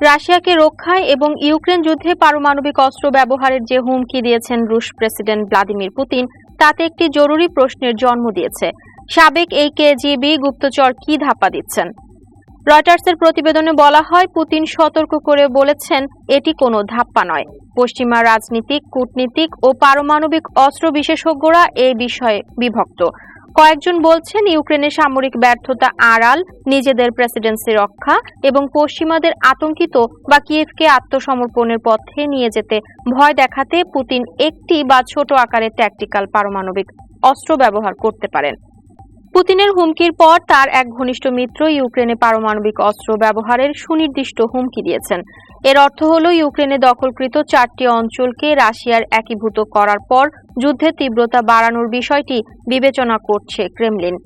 রাশিয়াকে রক্ষায় এবং ইউক্রেন যুদ্ধে পারমাণবিক অস্ত্র ব্যবহারের যে হুমকি দিয়েছেন রুশ প্রেসিডেন্ট ভ্লাদিমির পুতিন, তাতে একটি জরুরি প্রশ্নের জন্ম দিয়েছে। সাবেক এই কেজিবি গুপ্তচর কি ধাপ্পা দিচ্ছেন? রয়টার্সের প্রতিবেদনে বলা হয়, পুতিন সতর্ক করে বলেছেন, এটি কোনো ধাপ্পা নয়। পশ্চিমা রাজনীতিক, কূটনীতিক ও পারমাণবিক অস্ত্র বিশেষজ্ঞরা এই বিষয়ে বিভক্ত। কয়েকজন বলছেন ইউক্রেনের সামরিক ব্যর্থতা আড়াল, নিজেদের প্রেসিডেন্সি রক্ষা এবং পশ্চিমাদের আতঙ্কিত বা কিয়েভকে আত্মসমর্পণের পথে নিয়ে যেতে ভয় দেখাতে পুতিন একটি বা ছোট আকারের ট্যাকটিক্যাল পারমাণবিক অস্ত্র ব্যবহার করতে পারেন। পুতিনের হুমকির পর তার এক ঘনিষ্ঠ মিত্র ইউক্রেনে পারমাণবিক অস্ত্র ব্যবহারের সুনির্দিষ্ট হুমকি দিয়েছেন। এর অর্থ হল, ইউক্রেনে দখলকৃত চারটি অঞ্চলকে রাশিয়ার একীভূত করার পর যুদ্ধের তীব্রতা বাড়ানোর বিষয়টি বিবেচনা করছে ক্রেমলিন।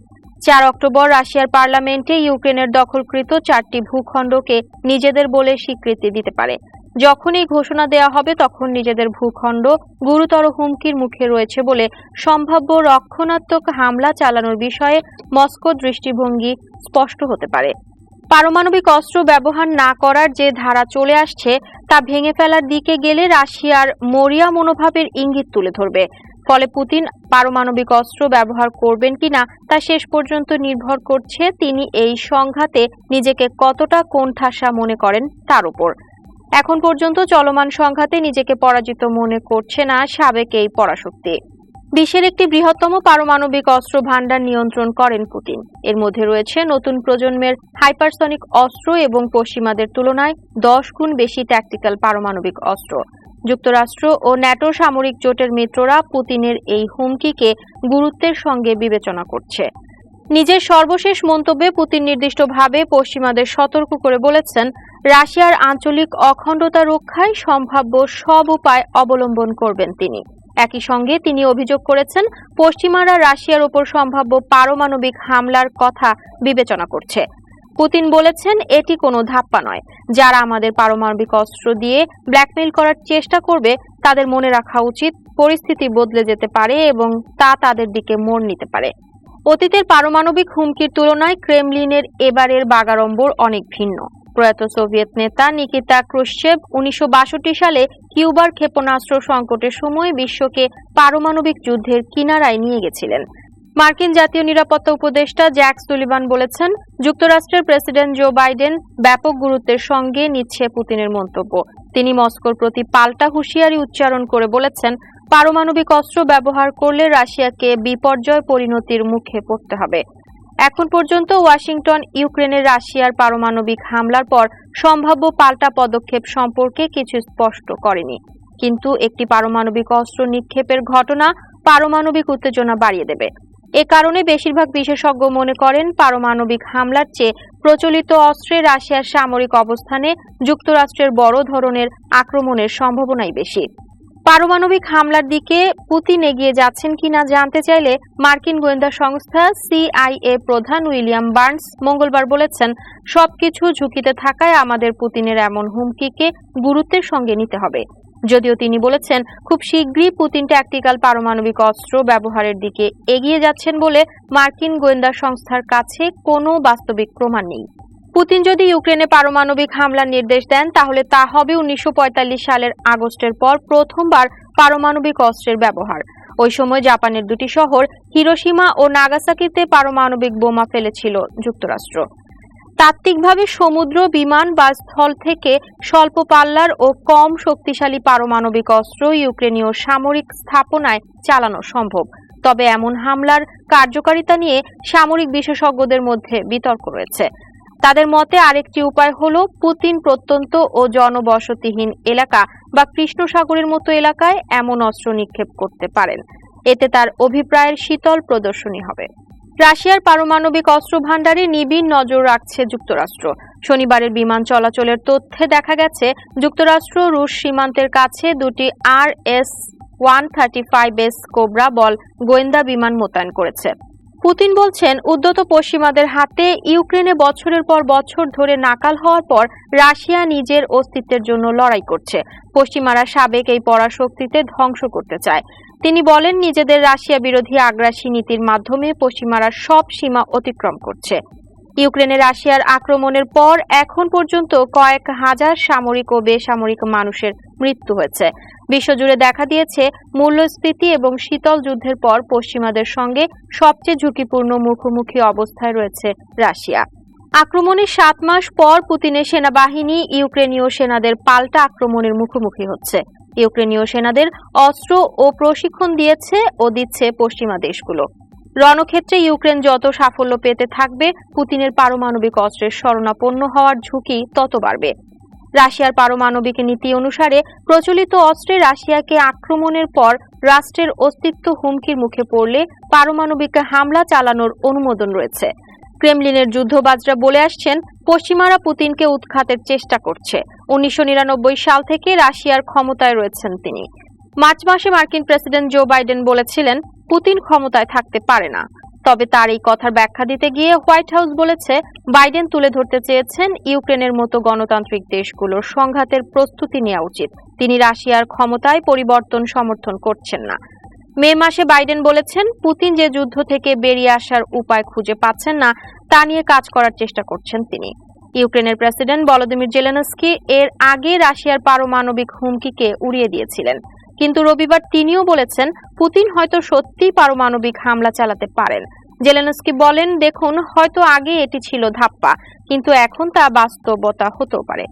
চার অক্টোবর রাশিয়ার পার্লামেন্টে ইউক্রেনের দখলকৃত চারটি ভূখণ্ডকে নিজেদের বলে স্বীকৃতি দিতে পারে। যখন এই ঘোষণা দেওয়া হবে, তখন নিজেদের ভূখণ্ড গুরুতর হুমকির মুখে রয়েছে বলে সম্ভাব্য রক্ষণাত্মক হামলা চালানোর বিষয়ে মস্কো দৃষ্টিভঙ্গি স্পষ্ট হতে পারে। পারমাণবিক অস্ত্র ব্যবহার না করার যে ধারা চলে আসছে, তা ভেঙে ফেলার দিকে গেলে রাশিয়ার মরিয়া মনোভাবের ইঙ্গিত তুলে ধরবে। ফলে পুতিন পারমাণবিক অস্ত্র ব্যবহার করবেন কিনা, তা শেষ পর্যন্ত নির্ভর করছে তিনি এই সংঘাতে নিজেকে কতটা কোণঠাসা মনে করেন তার উপর। এখন পর্যন্ত চলমান সংঘাতে নিজেকে পরাজিত মনে করছে না সাবেক এই পরাশক্তি। বিশ্বের একটি বৃহত্তম পারমাণবিক অস্ত্র ভান্ডার নিয়ন্ত্রণ করেন পুতিন। এর মধ্যে রয়েছে নতুন প্রজন্মের হাইপারসনিক অস্ত্র এবং পশ্চিমাদের তুলনায় দশ গুণ বেশি ট্যাকটিক্যাল পারমাণবিক অস্ত্র। যুক্তরাষ্ট্র ও ন্যাটো সামরিক জোটের মিত্ররা পুতিনের এই হুমকিকে গুরুত্বের সঙ্গে বিবেচনা করছে। নিজের সর্বশেষ মন্তব্যে পুতিন নির্দিষ্টভাবে পশ্চিমাদের সতর্ক করে বলেছেন, রাশিয়ার আঞ্চলিক অখণ্ডতা রক্ষায় সম্ভাব্য সব উপায় অবলম্বন করবেন তিনি। একই সঙ্গে তিনি অভিযোগ করেছেন, পশ্চিমারা রাশিয়ার উপর সম্ভাব্য পারমাণবিক হামলার কথা বিবেচনা করছে। পুতিন বলেছেন, এটি কোনো ধাপ্পা নয়। যারা আমাদের পারমাণবিক অস্ত্র দিয়ে ব্ল্যাকমেইল করার চেষ্টা করবে, তাদের মনে রাখা উচিত পরিস্থিতি বদলে যেতে পারে এবং তা তাদের দিকে মোড় নিতে পারে। অতীতের পারমাণবিক হুমকির তুলনায় ক্রেমলিনের এবারের বাগাড়ম্বর অনেক ভিন্ন। প্রয়াত সোভিয়েত নেতা নিকিতা ক্রুশ্চেভ উনিশশো সালে কিউবার ক্ষেপণাস্ত্র সংকটের সময় বিশ্বকে পারমাণবিক যুদ্ধের কিনারায় নিয়ে গেছিলেন। মার্কিন জাতীয় নিরাপত্তা উপদেষ্টা জ্যাক সুলিভান বলেছেন, যুক্তরাষ্ট্রের প্রেসিডেন্ট জো বাইডেন ব্যাপক গুরুত্বের সঙ্গে নিচ্ছে পুতিনের মন্তব্য। তিনি মস্কোর প্রতি পাল্টা হুঁশিয়ারি উচ্চারণ করে বলেছেন, পারমাণবিক অস্ত্র ব্যবহার করলে রাশিয়াকে বিপর্যয় পরিণতির মুখে পড়তে হবে। এখন পর্যন্ত ওয়াশিংটন, ইউক্রেনের রাশিয়ার পারমাণবিক হামলার পর সম্ভাব্য পাল্টা পদক্ষেপ সম্পর্কে কিছু স্পষ্ট করেনি। কিন্তু একটি পারমাণবিক অস্ত্র নিক্ষেপের ঘটনা পারমাণবিক উত্তেজনা বাড়িয়ে দেবে। এ কারণে বেশিরভাগ বিশেষজ্ঞ মনে করেন পারমাণবিক হামলার চেয়ে প্রচলিত অস্ত্রে রাশিয়ার সামরিক অবস্থানে যুক্তরাষ্ট্রের বড় ধরনের আক্রমণের সম্ভাবনাই বেশি। পারমাণবিক হামলার দিকে পুতিন এগিয়ে যাচ্ছেন কিনা জানতে চাইলে মার্কিন গোয়েন্দা সংস্থা সিআইএ প্রধান উইলিয়াম বার্নস মঙ্গলবার বলেছেন, সবকিছু ঝুঁকিতে থাকায় আমাদের পুতিনের এমন হুমকিকে গুরুত্বের সঙ্গে নিতে হবে। যদিও তিনি বলেছেন, খুব শীঘ্রই পুতিন ট্যাকটিক্যাল পারমাণবিক অস্ত্র ব্যবহারের দিকে এগিয়ে যাচ্ছেন বলে মার্কিন গোয়েন্দা সংস্থার কাছে কোনো বাস্তবিক প্রমাণ নেই। পুতিন যদি ইউক্রেনে পারমাণবিক হামলার নির্দেশ দেন, তাহলে তা হবে উনিশশো পঁয়তাল্লিশ সালের আগস্টের পর প্রথমবার পারমাণবিক অস্ত্রের ব্যবহার। ওই সময় জাপানের দুটি শহর হিরোসীমা ও নাগাসাকিতে পারমাণবিক বোমা ফেলেছিল যুক্তরাষ্ট্র। তাত্ত্বিকভাবে সমুদ্র, বিমান বা স্থল থেকে স্বল্প পাল্লার ও কম শক্তিশালী পারমাণবিক অস্ত্র ইউক্রেনীয় সামরিক স্থাপনায় চালানো সম্ভব। তবে এমন হামলার কার্যকারিতা নিয়ে সামরিক বিশেষজ্ঞদের মধ্যে বিতর্ক রয়েছে। তাদের মতে আরেকটি উপায় হল পুতিন প্রত্যন্ত ও জনবসতিহীন এলাকা বা কৃষ্ণ সাগরের মতো এলাকায় এমন অস্ত্র নিক্ষেপ করতে পারেন। এতে তার অভিপ্রায়ের শীতল প্রদর্শনী হবে। রাশিয়ার পারমাণবিক অস্ত্র ভাণ্ডারে নিবিড় নজর রাখছে যুক্তরাষ্ট্র। শনিবারের বিমান চলাচলের তথ্যে দেখা গেছে, যুক্তরাষ্ট্র রুশ সীমান্তের কাছে দুটি R S one thirty five S Cobra Ball গোয়েন্দা বিমান মোতায়েন করেছে। পুতিন বলছেন, উদ্যত পশ্চিমাদের হাতে ইউক্রেনে বছরের পর বছর ধরে নাকাল হওয়ার পর রাশিয়া নিজের অস্তিত্বের জন্য লড়াই করছে। পশ্চিমারা সাবেক এই পরাশক্তিতে ধ্বংস করতে চায়। তিনি বলেন, নিজেদের রাশিয়া বিরোধী আগ্রাসী নীতির মাধ্যমে পশ্চিমারা সব সীমা অতিক্রম করছে। ইউক্রেনে রাশিয়ার আক্রমণের পর এখন পর্যন্ত কয়েক হাজার সামরিক ও বেসামরিক মানুষের মৃত্যু হয়েছে। বিশ্বজুড়ে দেখা দিয়েছে মূল্যস্ফীতি এবং শীতল যুদ্ধের পর পশ্চিমাদের সঙ্গে সবচেয়ে ঝুঁকিপূর্ণ মুখোমুখি অবস্থায় রয়েছে রাশিয়া। আক্রমণের সাত মাস পর পুতিনের সেনাবাহিনী ইউক্রেনীয় সেনাদের পাল্টা আক্রমণের মুখোমুখি হচ্ছে। ইউক্রেনীয় সেনাদের অস্ত্র ও প্রশিক্ষণ দিয়েছে ও দিচ্ছে পশ্চিমা দেশগুলো। রণক্ষেত্রে ইউক্রেন যত সাফল্য পেতে থাকবে, পুতিনের পারমাণবিক অস্ত্রের শরণাপন্ন হওয়ার ঝুঁকি তত বাড়বে। রাশিয়ার পারমাণবিক নীতি অনুসারে প্রচলিত অস্ত্রে রাশিয়াকে আক্রমণের পর রাষ্ট্রের অস্তিত্ব হুমকির মুখে পড়লে পারমাণবিক হামলা চালানোর অনুমোদন রয়েছে। ক্রেমলিনের যুদ্ধবাজরা বলে আসছেন, পশ্চিমারা পুতিনকে উৎখাতের চেষ্টা করছে। উনিশশো নিরানব্বই সাল থেকে রাশিয়ার ক্ষমতায় রয়েছেন তিনি। মার্চ মাসে মার্কিন প্রেসিডেন্ট জো বাইডেন বলেছিলেন, পুতিন ক্ষমতায় থাকতে পারে না। তবে তার এই কথার ব্যাখ্যা দিতে গিয়ে হোয়াইট হাউস বলেছে, বাইডেন তুলে ধরতে চেয়েছেন ইউক্রেনের মতো গণতান্ত্রিক দেশগুলোর সংঘাতের প্রস্তুতি নেওয়া উচিত। তিনি রাশিয়ার ক্ষমতায় পরিবর্তন সমর্থন করছেন না। মে মাসে বাইডেন বলেছেন, পুতিন যে যুদ্ধ থেকে বেরিয়ে আসার উপায় খুঁজে পাচ্ছেন না, তা নিয়ে কাজ করার চেষ্টা করছেন তিনি। ইউক্রেনের প্রেসিডেন্ট ভলোদিমির জেলেনস্কি এর আগে রাশিয়ার পারমাণবিক হুমকিকে উড়িয়ে দিয়েছিলেন। কিন্তু রবিবার তিনিও বলেছেন, পুতিন হয়তো সত্যিই পারমাণবিক হামলা চালাতে পারেন। জেলেনস্কি বলেন, দেখুন, হয়তো আগে এটি ছিল ধাপ্পা, কিন্তু এখন তা বাস্তবতা হতেও পারে।